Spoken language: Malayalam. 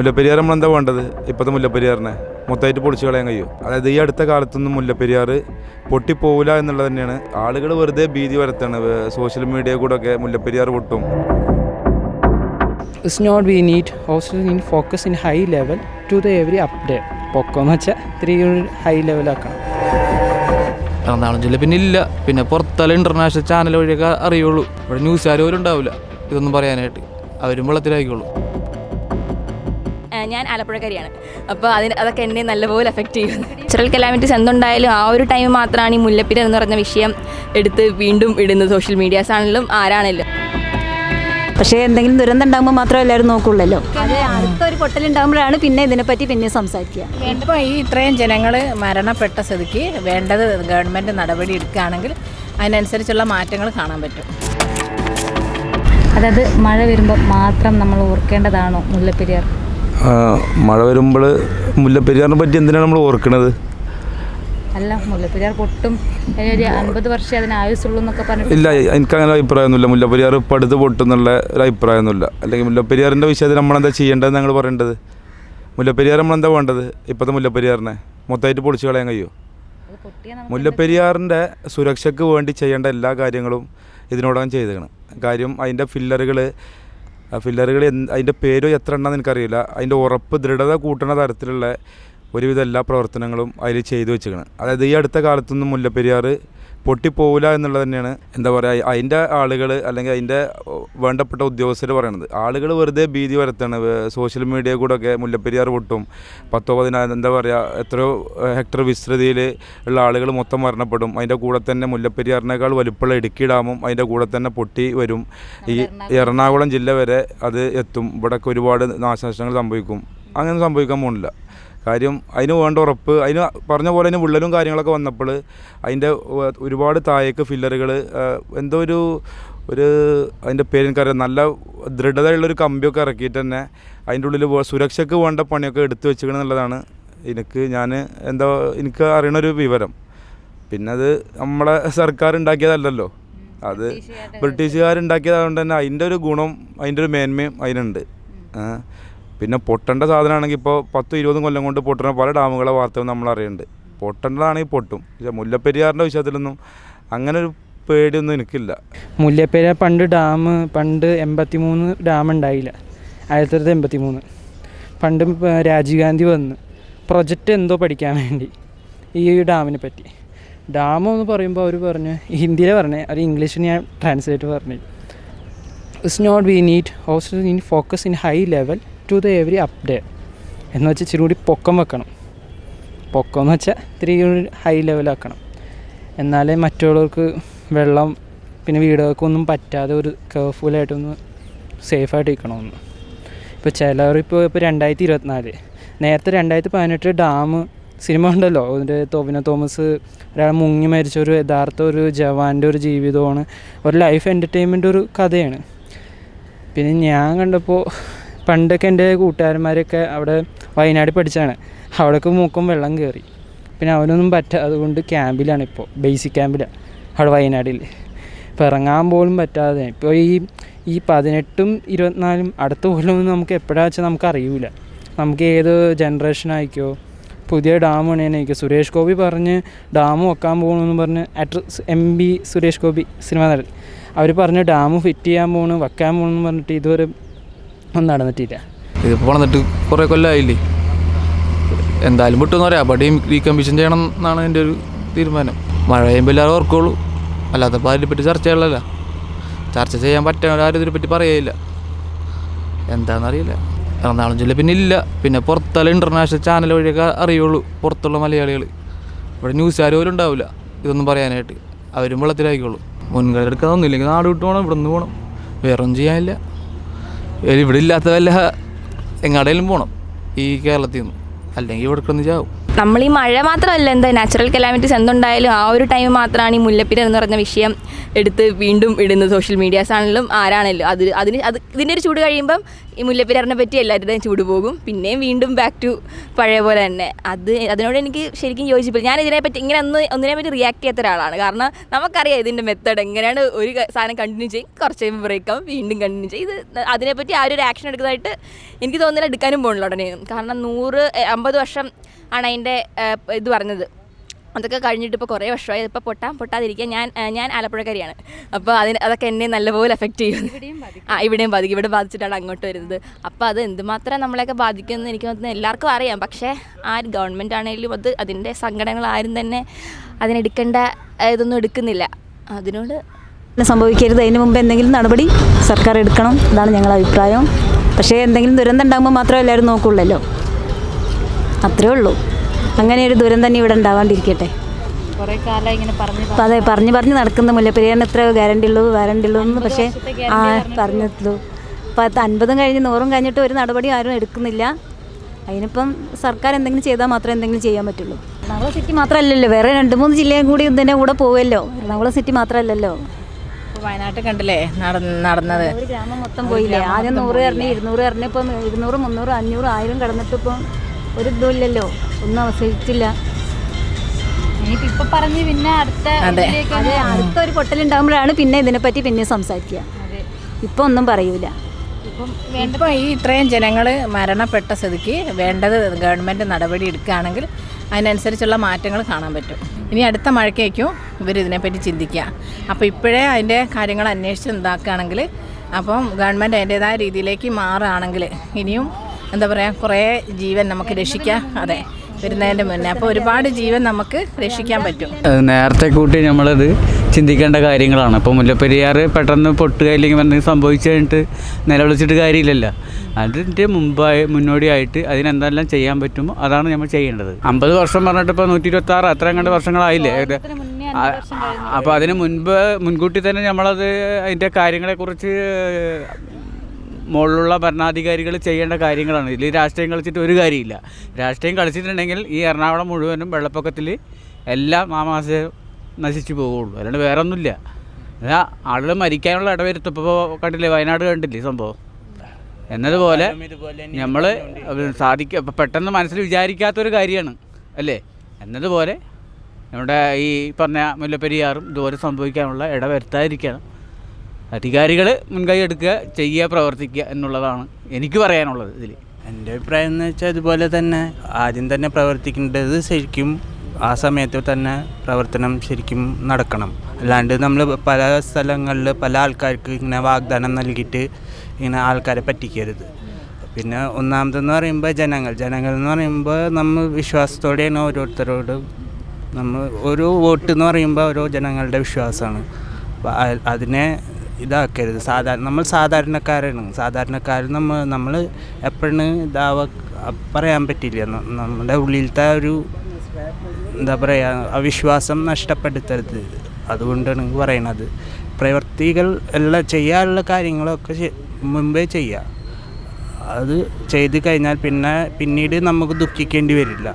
മുല്ലപ്പെരിയാർ നമ്മളെന്താ വേണ്ടത്? ഇപ്പോഴത്തെ മുല്ലപ്പെരിയാറിനെ മൊത്തമായിട്ട് പൊളിച്ചു കളയാൻ കഴിയും? അതായത് ഈ അടുത്ത കാലത്തൊന്നും മുല്ലപ്പെരിയാർ പൊട്ടിപ്പോവില്ല എന്നുള്ളത് തന്നെയാണ്. ആളുകൾ വെറുതെ ഭീതി വരുത്താണ് സോഷ്യൽ മീഡിയ കൂടെ ഒക്കെ മുല്ലപ്പെരിയാർ പൊട്ടും. It's not we need hostel in focus in high level to the every update പൊക്കോ പൊക്കമെന്ന് വെച്ചാൽ ഇത്തിരി ഹൈ ലെവലാക്കണം എറണാകുളം ജില്ല പിന്നെ ഇല്ല. പിന്നെ പുറത്തല്ല ഇന്റർനാഷണൽ ചാനൽ വഴിയൊക്കെ അറിയുള്ളൂ. ഇവിടെ ന്യൂസ് പോലും ഉണ്ടാവില്ല. ഇതൊന്നും പറയാനായിട്ട്. അവരും വെള്ളത്തിലായിക്കോളൂ. ഞാൻ ആലപ്പുഴക്കാരിയാണ്. അപ്പോൾ അതിന് അതൊക്കെ എന്നെ നല്ലപോലെ എഫക്റ്റ് ചെയ്യും നാച്ചുറൽ കലാമിറ്റീസ് എന്തുണ്ടായാലും ആ ഒരു ടൈം മാത്രമാണ് ഈ മുല്ലപ്പെരിയാർ എന്ന് പറഞ്ഞ വിഷയം എടുത്ത് വീണ്ടും ഇടുന്നത് സോഷ്യൽ മീഡിയാസ് ആണെങ്കിലും ആരാണെങ്കിലും. പക്ഷേ എന്തെങ്കിലും ദുരന്തം ഉണ്ടാകുമ്പോൾ മാത്രമേ എല്ലാവരും നോക്കുള്ളല്ലോ. അടുത്തൊരു അടുത്ത ഒരു പൊട്ടലുണ്ടാകുമ്പോഴാണ് പിന്നെ ഇതിനെപ്പറ്റി പിന്നെ സംസാരിക്കുക. ഇപ്പോൾ ഈ ഇത്രയും ജനങ്ങൾ മരണപ്പെട്ട സ്ഥിതിക്ക് വേണ്ടത് ഗവൺമെന്റ് നടപടി എടുക്കുകയാണെങ്കിൽ അതിനനുസരിച്ചുള്ള മാറ്റങ്ങൾ കാണാൻ പറ്റും. അതായത് മഴ വരുമ്പോൾ മാത്രം നമ്മൾ ഓർക്കേണ്ടതാണോ മുല്ലപ്പെരിയാർ? മഴ വരുമ്പോൾ മുല്ലപ്പെരിയാറിനെ പറ്റി എന്തിനാണ് നമ്മൾ ഓർക്കുന്നത് അല്ല മുല്ലപ്പെരിയാർ പൊട്ടും. ഒരു അൻപത് വർഷം അതിന് ആയുസുള്ളൂ എന്നൊക്കെ പറഞ്ഞു ഇല്ല എനിക്ക് അങ്ങനെ അഭിപ്രായമൊന്നുമില്ല. മുല്ലപ്പെരിയാർ ഇപ്പം അടുത്ത് പൊട്ടുന്നുള്ള ഒരു അഭിപ്രായമൊന്നുമില്ല. അല്ലെങ്കിൽ മുല്ലപ്പെരിയാറിന്റെ വിഷയത്തിൽ നമ്മളെന്താ ചെയ്യേണ്ടതെന്ന് ഞങ്ങൾ പറയേണ്ടത്? മുല്ലപ്പെരിയാർ നമ്മളെന്താ വേണ്ടത്? ഇപ്പോഴത്തെ മുല്ലപ്പെരിയാറിനെ മൊത്തമായിട്ട് പൊളിച്ചു കളയാൻ കഴിയുമോ മുല്ലപ്പെരിയാറിന്റെ സുരക്ഷയ്ക്ക് വേണ്ടി ചെയ്യേണ്ട എല്ലാ കാര്യങ്ങളും ഇതിനോടകം ചെയ്തേക്കണം കാര്യം അതിന്റെ ഫില്ലറുകൾ ഫില്ലറുകൾ അതിന്റെ പേര് എത്ര എണ്ണം എനിക്കറിയില്ല. അതിന്റെ ഉറപ്പ് ദൃഢത കൂട്ടുന്ന തരത്തിലുള്ള ഒരുവിധ എല്ലാ പ്രവർത്തനങ്ങളും അതിൽ ചെയ്തു വെച്ചിരിക്കുന്നത് അതായത് ഈ അടുത്ത കാലത്തൊന്നും മുല്ലപ്പെരിയാർ പൊട്ടിപ്പോവില്ല എന്നുള്ളത് തന്നെയാണ് എന്താ പറയുക അതിന്റെ ആളുകൾ അല്ലെങ്കിൽ അതിന്റെ വേണ്ടപ്പെട്ട ഉദ്യോഗസ്ഥർ പറയണത്. ആളുകൾ വെറുതെ ഭീതി വരുത്താണ് സോഷ്യൽ മീഡിയ കൂടെ ഒക്കെ മുല്ലപ്പെരിയാർ പൊട്ടും. പത്തോ പതിനായിരം എന്താ പറയുക എത്രയോ ഹെക്ടർ വിസ്തൃതിയിൽ ഉള്ള ആളുകൾ മൊത്തം മരണപ്പെടും. അതിന്റെ കൂടെ തന്നെ മുല്ലപ്പെരിയാറിനേക്കാൾ വലുപ്പമുള്ള ഇടുക്കി ഡാമും അതിന്റെ കൂടെ തന്നെ പൊട്ടി വരും. ഈ എറണാകുളം ജില്ല വരെ അത് എത്തും. ഇവിടെയൊക്കെ ഒരുപാട് നാശനഷ്ടങ്ങൾ സംഭവിക്കും. അങ്ങനെ സംഭവിക്കാൻ പോകുന്നില്ല കാര്യം അതിന് വേണ്ട ഉറപ്പ് അതിന് പറഞ്ഞ പോലെ തന്നെ വിള്ളലും കാര്യങ്ങളൊക്കെ വന്നപ്പോൾ അതിന്റെ ഒരുപാട് താഴേക്ക് ഫില്ലറുകൾ എന്തോ ഒരു ഒരു അതിന്റെ പേര് എനിക്കറിയാം നല്ല ദൃഢതയുള്ളൊരു കമ്പിയൊക്കെ ഇറക്കിയിട്ട് തന്നെ അതിന്റെ ഉള്ളിൽ സുരക്ഷയ്ക്ക് വേണ്ട പണിയൊക്കെ എടുത്തു വെച്ചിരിക്കണം എന്നുള്ളതാണ് എനിക്ക് ഞാൻ എന്താ എനിക്ക് അറിയണൊരു വിവരം. പിന്നെ അത് നമ്മളെ സർക്കാർ ഉണ്ടാക്കിയതല്ലല്ലോ. അത് ബ്രിട്ടീഷുകാരുണ്ടാക്കിയതായതുകൊണ്ട് തന്നെ അതിന്റെ ഒരു ഗുണം അതിന്റെ ഒരു മേന്മയും അതിനുണ്ട്. പിന്നെ പൊട്ടേണ്ട സാധനമാണെങ്കിൽ ഇപ്പോൾ പത്തും ഇരുപതും കൊല്ലം കൊണ്ട് പൊട്ടുന്ന പല ഡാമുകളെ വാർത്തകൾ നമ്മൾ അറിയുന്നുണ്ട്. പൊട്ടേണ്ടതാണെങ്കിൽ പൊട്ടും. പക്ഷേ മുല്ലപ്പെരിയാറിന്റെ വിഷയത്തിലൊന്നും അങ്ങനെ ഒരു പേടിയൊന്നും എനിക്കില്ല. മുല്ലപ്പെരിയാർ പണ്ട് ഡാം പണ്ട് എൺപത്തി മൂന്ന് ഡാം ഉണ്ടായില്ല. ആയിരത്തി തൊള്ളായിരത്തി എൺപത്തി മൂന്ന് പണ്ട് രാജീവ് ഗാന്ധി വന്ന് പ്രൊജക്റ്റ് എന്തോ പഠിക്കാൻ വേണ്ടി ഈ ഡാമിനെ പറ്റി. ഡാം എന്ന് പറയുമ്പോൾ അവർ പറഞ്ഞു ഹിന്ദിയിലെ പറഞ്ഞേ അവർ ഇംഗ്ലീഷിൽ ഞാൻ ട്രാൻസ്ലേറ്റ് പറഞ്ഞു. It's not we need also need focus in high level to the every update എന്ന് വെച്ചാൽ ഇച്ചിരി കൂടി പൊക്കം വെക്കണം. പൊക്കം എന്ന് വെച്ചാൽ ഇത്തിരി ഹൈ ലെവലാക്കണം എന്നാലേ മറ്റുള്ളവർക്ക് വെള്ളം പിന്നെ വീടുകൾക്കൊന്നും പറ്റാതെ ഒരു കെയർഫുള്ളായിട്ടൊന്ന് സേഫായിട്ട് ഇരിക്കണമെന്ന് ഇപ്പോൾ ചിലവർ ഇപ്പോൾ ഇപ്പോൾ രണ്ടായിരത്തി ഇരുപത്തിനാല് നേരത്തെ രണ്ടായിരത്തി പതിനെട്ട് ഡാം സിനിമ ഉണ്ടല്ലോ. അതിന്റെ തോവിന തോമസ് ഒരാൾ മുങ്ങി മരിച്ച ഒരു യഥാർത്ഥ ഒരു ജവാന്റെ ഒരു ജീവിതമാണ്. ഒരു ലൈഫ് എന്റർടൈൻമെന്റ് ഒരു കഥയാണ്. പിന്നെ ഞാൻ കണ്ടപ്പോൾ പണ്ടൊക്കെ എന്റെ കൂട്ടുകാരന്മാരൊക്കെ അവിടെ വയനാട് പഠിച്ചാണ് അവിടെയൊക്കെ മൂക്കും വെള്ളം കയറി പിന്നെ അവനൊന്നും പറ്റാതെ കൊണ്ട് ക്യാമ്പിലാണ് ഇപ്പോൾ ബേസിക് ക്യാമ്പിലാണ് അവിടെ വയനാടിൽ. ഇപ്പോൾ ഇറങ്ങാൻ പോലും പറ്റാതെ. ഇപ്പോൾ ഈ ഈ പതിനെട്ടും ഇരുപത്തിനാലും അടുത്ത കൊല്ലമൊന്നും നമുക്ക് എപ്പോഴാ വെച്ചാൽ നമുക്ക് അറിയില്ല നമുക്ക് ഏത് ജനറേഷൻ ആയിക്കോ പുതിയ ഡാം പണിയാനായിരിക്കും സുരേഷ് ഗോപി പറഞ്ഞ് ഡാം വെക്കാൻ പോകണമെന്ന് പറഞ്ഞ് address M B Suresh Gopi cinema നടൻ. അവർ പറഞ്ഞ് ഡാം ഫിറ്റ് ചെയ്യാൻ പോകണം വെക്കാൻ പോകണമെന്ന് പറഞ്ഞിട്ട് ഇതുവരെ ഒന്നും നടന്നിട്ടില്ല. ഇതിപ്പോൾ വന്നിട്ട് കുറേ കൊല്ലമായില്ലേ എന്തായാലും വിട്ടെന്ന് പറയാം. അപടിയും റീകമ്പീഷൻ ചെയ്യണം എന്നാണ് എന്റെ ഒരു തീരുമാനം. മഴ കഴിയുമ്പോൾ എല്ലാവരും ഓർക്കുള്ളൂ. അല്ലാത്തപ്പോൾ അതിനെപ്പറ്റി ചെയ്യാനല്ല ചർച്ച ചെയ്യാൻ പറ്റാൻ ആരും ഇതിനെപ്പറ്റി പറയേയില്ല. എന്താണെന്നറിയില്ല എറണാകുളം ജില്ല പിന്നെ ഇല്ല. പിന്നെ പുറത്തല്ല ഇന്റർനാഷണൽ ചാനൽ വഴിയൊക്കെ അറിയുള്ളൂ. പുറത്തുള്ള മലയാളികൾ ഇവിടെ ന്യൂസുകാർ പോലും ഉണ്ടാവില്ല ഇതൊന്നും പറയാനായിട്ട്. അവരും വെള്ളത്തിലായിക്കോളൂ. ഒന്നുമില്ലെങ്കിൽ നാട് വിട്ടു പോകണം ഇവിടെ നിന്ന് പോകണം വേറൊന്നും ചെയ്യാനില്ല. ഇവിടെ ഇല്ലാത്ത വല്ല എങ്ങാടേലും പോകണം ഈ കേരളത്തിൽ നിന്ന് അല്ലെങ്കിൽ ഇവിടെ കിടന്ന് ചാവും. നമ്മൾ ഈ മഴ മാത്രമല്ല എന്താ നാച്ചുറൽ കലാമിറ്റീസ് എന്തുണ്ടായാലും ആ ഒരു ടൈം മാത്രമാണ് ഈ മുല്ലപ്പെരിയാർ എന്ന് പറഞ്ഞ വിഷയം എടുത്ത് വീണ്ടും ഇടുന്നത് സോഷ്യൽ മീഡിയാസ് ആണെങ്കിലും ആരാണെങ്കിലും. അത് അതിന് അത് ഇതിന്റെ ഒരു ചൂട് കഴിയുമ്പം ഈ മുല്ലപ്പെരിയാറിനെ പറ്റി എല്ലാവരുടെയും ചൂട് പോകും. പിന്നെയും വീണ്ടും ബാക്ക് ടു പഴയ പോലെ തന്നെ. അത് അതിനോട് എനിക്ക് ശരിക്കും യോജിപ്പില്ല. ഞാൻ ഇതിനെപ്പറ്റി ഇങ്ങനെ ഒന്ന് ഒന്നിനെ പറ്റി റിയാക്ട് ചെയ്യാത്ത ഒരാളാണ്. കാരണം നമുക്കറിയാം ഇതിന്റെ മെത്തേഡ് എങ്ങനെയാണ് ഒരു സാധനം കണ്ടിന്യൂ ചെയ്യും. കുറച്ച് കഴിയുമ്പോൾ ബ്രേക്ക് ആവും. വീണ്ടും കണ്ടിന്യൂ ചെയ്യും. ഇത് അതിനെപ്പറ്റി ആ ഒരു ആക്ഷൻ എടുക്കുന്നതായിട്ട് എനിക്ക് തോന്നുന്നില്ല എടുക്കാനും പോകണില്ല ഉടനെ. കാരണം നൂറ് അമ്പത് വർഷം ആണ് അതിന്റെ ഇത് പറഞ്ഞത്. അതൊക്കെ കഴിഞ്ഞിട്ട് ഇപ്പോൾ കുറേ വർഷമായി. ഇപ്പോൾ പൊട്ടാൻ പൊട്ടാതിരിക്കുക ഞാൻ ഞാൻ ആലപ്പുഴക്കാരിയാണ്. അപ്പോൾ അതിന് അതൊക്കെ എന്നെ നല്ലപോലെ എഫക്റ്റ് ചെയ്യും. ആ ഇവിടെയും ബാധിക്കും. ഇവിടെ ബാധിച്ചിട്ടാണ് അങ്ങോട്ട് വരുന്നത്. അപ്പോൾ അത് എന്തുമാത്രം നമ്മളെയൊക്കെ ബാധിക്കുമെന്ന് എനിക്ക് തോന്നുന്നത് എല്ലാവർക്കും അറിയാം. പക്ഷേ ആ ഗവൺമെന്റ് ആണെങ്കിലും അത് അതിന്റെ സംഘടനകൾ ആരും തന്നെ അതിനെടുക്കേണ്ട ഇതൊന്നും എടുക്കുന്നില്ല. അതിനോട് സംഭവിക്കരുത്. അതിന് മുമ്പ് എന്തെങ്കിലും നടപടി സർക്കാർ എടുക്കണം ഇതാണ് ഞങ്ങളുടെ അഭിപ്രായം. പക്ഷേ എന്തെങ്കിലും ദുരന്തം ഉണ്ടാകുമ്പോൾ മാത്രമേ എല്ലാവരും നോക്കുള്ളല്ലോ. അത്രേ ഉള്ളൂ. അങ്ങനെ ഒരു ദൂരം തന്നെ ഇവിടെ ഉണ്ടാവാണ്ടിരിക്കട്ടെ. അതെ പറഞ്ഞു പറഞ്ഞ് പറഞ്ഞു നടക്കുന്ന മുല്ലപ്പെരിയാറിന് എത്ര ഗ്യാരണ്ടി ഉള്ളൂ വാരണ്ടി ഉള്ളൂ എന്ന് പക്ഷേ ആ പറഞ്ഞിട്ടുള്ളൂ. അപ്പം അൻപതും കഴിഞ്ഞ് നൂറും കഴിഞ്ഞിട്ട് ഒരു നടപടി ആരും എടുക്കുന്നില്ല. അതിനിപ്പം സർക്കാർ എന്തെങ്കിലും ചെയ്താൽ മാത്രമേ എന്തെങ്കിലും ചെയ്യാൻ പറ്റുള്ളൂ. എറണാകുളം സിറ്റി മാത്രമല്ലല്ലോ വേറെ രണ്ട് മൂന്ന് ജില്ലയും കൂടി ഇതിന്റെ കൂടെ പോവുമല്ലോ എറണാകുളം സിറ്റി മാത്രമല്ലല്ലോ. വയനാട്ടിൽ കണ്ടില്ലേ നട- നടന്നത്. ഒരു ഗ്രാമം മൊത്തം പോയില്ലേ? ആദ്യം നൂറ് ഇറങ്ങി ഇരുന്നൂറ് എറിഞ്ഞ് ഇപ്പം ഇരുന്നൂറ് മുന്നൂറ് അഞ്ഞൂറ് ആയിരം കടന്നിട്ട് ഇപ്പം ഒരു ഇതുമില്ലല്ലോ ഒന്നും അവസരിച്ചില്ല. ഇനിയിപ്പോ പറഞ്ഞ് പിന്നെ അടുത്ത അതെ. അത്. അടുത്ത ഒരു പൊട്ടലുണ്ടാകുമ്പോഴാണ് പിന്നെ ഇതിനെപ്പറ്റി പിന്നെ സംസാരിക്കുക. ഇപ്പൊ ഒന്നും പറയൂല. ഇപ്പൊ ഈ ഇത്രയും ജനങ്ങൾ മരണപ്പെട്ട സ്ഥിതിക്ക് വേണ്ടത് ഗവൺമെന്റ് നടപടി എടുക്കുകയാണെങ്കിൽ അതിനനുസരിച്ചുള്ള മാറ്റങ്ങൾ കാണാൻ പറ്റും. ഇനി അടുത്ത മഴയ്ക്കേക്കും ഇവർ ഇതിനെപ്പറ്റി ചിന്തിക്കുക. അപ്പോൾ ഇപ്പോഴേ അതിന്റെ കാര്യങ്ങൾ അന്വേഷിച്ച് ഇതാക്കുകയാണെങ്കിൽ അപ്പം ഗവൺമെന്റ് അതിന്റേതായ രീതിയിലേക്ക് മാറുകയാണെങ്കിൽ ഇനിയും എന്താ പറയുക കുറേ ജീവൻ നമുക്ക് രക്ഷിക്കാം അതെ വരുന്നതിന്റെ മുന്നേ. അപ്പോൾ ഒരുപാട് ജീവൻ നമുക്ക് രക്ഷിക്കാൻ പറ്റും. നേരത്തെ കൂട്ടി നമ്മളത് ചിന്തിക്കേണ്ട കാര്യങ്ങളാണ്. അപ്പോൾ മുല്ലപ്പെരിയാർ പെട്ടെന്ന് പൊട്ടുക അല്ലെങ്കിൽ എന്തെങ്കിലും സംഭവിച്ചു കഴിഞ്ഞിട്ട് നിലവിളിച്ചിട്ട് കാര്യമില്ലല്ലോ. അതിന്റെ മുമ്പായി മുന്നോടിയായിട്ട് അതിനെന്തെല്ലാം ചെയ്യാൻ പറ്റുമോ അതാണ് നമ്മൾ ചെയ്യേണ്ടത്. അമ്പത് വർഷം പറഞ്ഞിട്ട് ഇപ്പോൾ നൂറ്റി ഇരുപത്തി ആറ് അത്രയും കണ്ട് വർഷങ്ങളായില്ലേ? ഇത് മുന്നേ ആ- അപ്പോൾ അതിന് മുൻപ് മുൻകൂട്ടി തന്നെ നമ്മളത് അതിന്റെ കാര്യങ്ങളെക്കുറിച്ച് മുകളിലുള്ള ഭരണാധികാരികൾ ചെയ്യേണ്ട കാര്യങ്ങളാണ്. ഇതിൽ രാഷ്ട്രീയം കളിച്ചിട്ട് ഒരു കാര്യമില്ല. രാഷ്ട്രീയം കളിച്ചിട്ടുണ്ടെങ്കിൽ ഈ എറണാകുളം മുഴുവനും വെള്ളപ്പൊക്കത്തിൽ എല്ലാ മാമാസവും നശിച്ചു പോവുള്ളൂ. അല്ലാണ്ട് വേറെ ഒന്നുമില്ല ആളുകൾ മരിക്കാനുള്ള ഇടവരുത്തപ്പോൾ കണ്ടില്ലേ വയനാട് കണ്ടില്ലേ സംഭവം? എന്നതുപോലെ നമ്മൾ സാധിക്ക പെട്ടെന്ന് മനസ്സിൽ വിചാരിക്കാത്തൊരു കാര്യമാണ്. അല്ലേ? എന്നതുപോലെ നമ്മുടെ ഈ പറഞ്ഞ മുല്ലപ്പെരിയാറും ഇതുപോലെ സംഭവിക്കാനുള്ള ഇടവരുത്താതിരിക്കണം. അധികാരികൾ മുൻകൈ എടുക്കുക ചെയ്യുക പ്രവർത്തിക്കുക എന്നുള്ളതാണ് എനിക്ക് പറയാനുള്ളത് ഇതിൽ എന്റെ അഭിപ്രായം എന്ന് വെച്ചാൽ ഇതുപോലെ തന്നെ ആദ്യം തന്നെ പ്രവർത്തിക്കേണ്ടത് ശരിക്കും ആ സമയത്ത് തന്നെ പ്രവർത്തനം ശരിക്കും നടക്കണം. അല്ലാണ്ട് നമ്മൾ പല സ്ഥലങ്ങളിൽ പല ആൾക്കാർക്ക് ഇങ്ങനെ വാഗ്ദാനം നൽകിയിട്ട് ഇങ്ങനെ ആൾക്കാരെ പറ്റിക്കരുത്. പിന്നെ ഒന്നാമതെന്ന് പറയുമ്പോൾ ജനങ്ങൾ. ജനങ്ങൾ എന്ന് പറയുമ്പോൾ നമ്മൾ വിശ്വാസത്തോടെയാണ് ഓരോരുത്തരോട് നമ്മൾ ഓരോ വോട്ട് എന്ന് പറയുമ്പോൾ ഓരോ ജനങ്ങളുടെ വിശ്വാസമാണ്. അപ്പം അതിനെ ഇതാക്കരുത്. സാധാരണ നമ്മൾ സാധാരണക്കാരാണ്. സാധാരണക്കാർ നമ്മൾ നമ്മൾ എപ്പോഴാണ് ഇതാവ പറയാൻ പറ്റില്ല. നമ്മുടെ ഉള്ളിലത്തെ ഒരു എന്താ പറയുക അവിശ്വാസം നഷ്ടപ്പെടുത്തരുത്. അതുകൊണ്ടാണ് പറയണത്. പ്രവൃത്തികൾ എല്ലാം ചെയ്യാനുള്ള കാര്യങ്ങളൊക്കെ മുമ്പേ ചെയ്യുക അത് ചെയ്ത് കഴിഞ്ഞാൽ പിന്നെ പിന്നീട് നമുക്ക് ദുഃഖിക്കേണ്ടി വരില്ല.